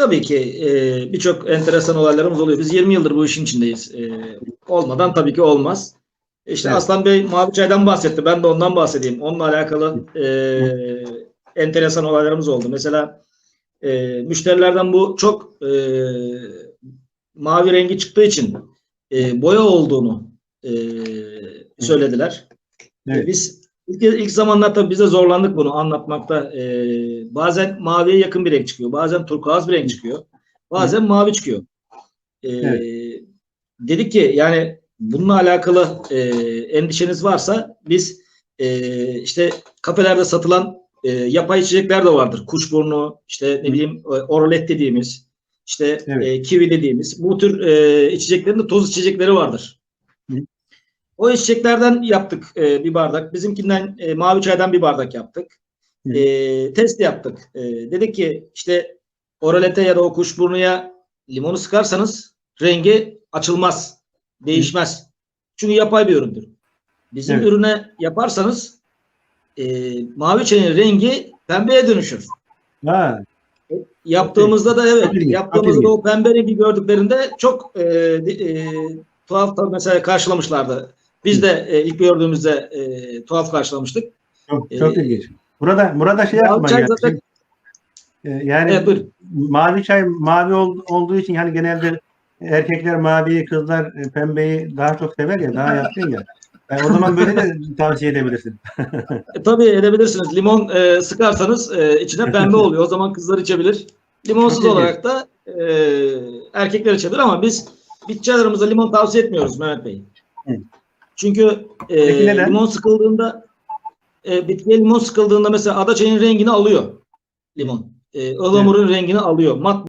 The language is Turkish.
Tabii ki e, birçok enteresan olaylarımız oluyor. Biz 20 yıldır bu işin içindeyiz. E, olmadan tabii ki olmaz. İşte Evet. Aslan Bey Mavi Çay'dan bahsetti. Ben de ondan bahsedeyim. Onunla alakalı e, enteresan olaylarımız oldu. Mesela e, müşterilerden bu çok e, mavi rengi çıktığı için e, boya olduğunu e, söylediler. Evet. E, Biz ilk, ilk zamanlar tabii biz de zorlandık bunu anlatmakta. E, bazen maviye yakın bir renk çıkıyor. Bazen turkuaz bir renk çıkıyor. Bazen mavi çıkıyor. E, Evet. Dedik ki yani bununla alakalı e, endişeniz varsa biz e, işte kafelerde satılan e, yapay içecekler de vardır. Kuşburnu, işte ne bileyim e, oralet dediğimiz, işte Evet. e, kivi dediğimiz bu tür e, içeceklerin de toz içecekleri vardır. Hı. O içeceklerden yaptık e, bir bardak. Bizimkinden e, mavi çaydan bir bardak yaptık. Hı. E, test yaptık. E, dedik ki işte oralete ya da o kuşburnuya limonu sıkarsanız rengi açılmaz, değişmez. Çünkü yapay bir üründür. Bizim Evet. ürüne yaparsanız e, mavi çayın rengi pembeye dönüşür. Ha, Yaptığımızda da evet, ilginç, yaptığımızda da o pembe rengi gördüklerinde çok e, e, tuhaf mesela karşılamışlardı. Biz de e, ilk gördüğümüzde e, tuhaf karşılamıştık. çok, çok Ee, ilginç. Burada burada şey çay geldi. zaten- Ee, Yani Evet buyurun. mavi çay mavi ol- olduğu için hani genelde erkekler maviyi, kızlar e, pembeyi daha çok sever ya, daha yatkın ya. Yani o zaman böyle de tavsiye edebilirsin. E, tabii edebilirsiniz. Limon e, sıkarsanız e, içine pembe oluyor. O zaman kızlar içebilir. Limonsuz Çok olarak da e, erkekler içebilir ama biz bitki limon tavsiye etmiyoruz Mehmet Bey. Hı. Çünkü e, limon sıkıldığında e, bitkiye limon sıkıldığında mesela adaçayın rengini alıyor limon. E, ıhlamurun rengini alıyor. Mat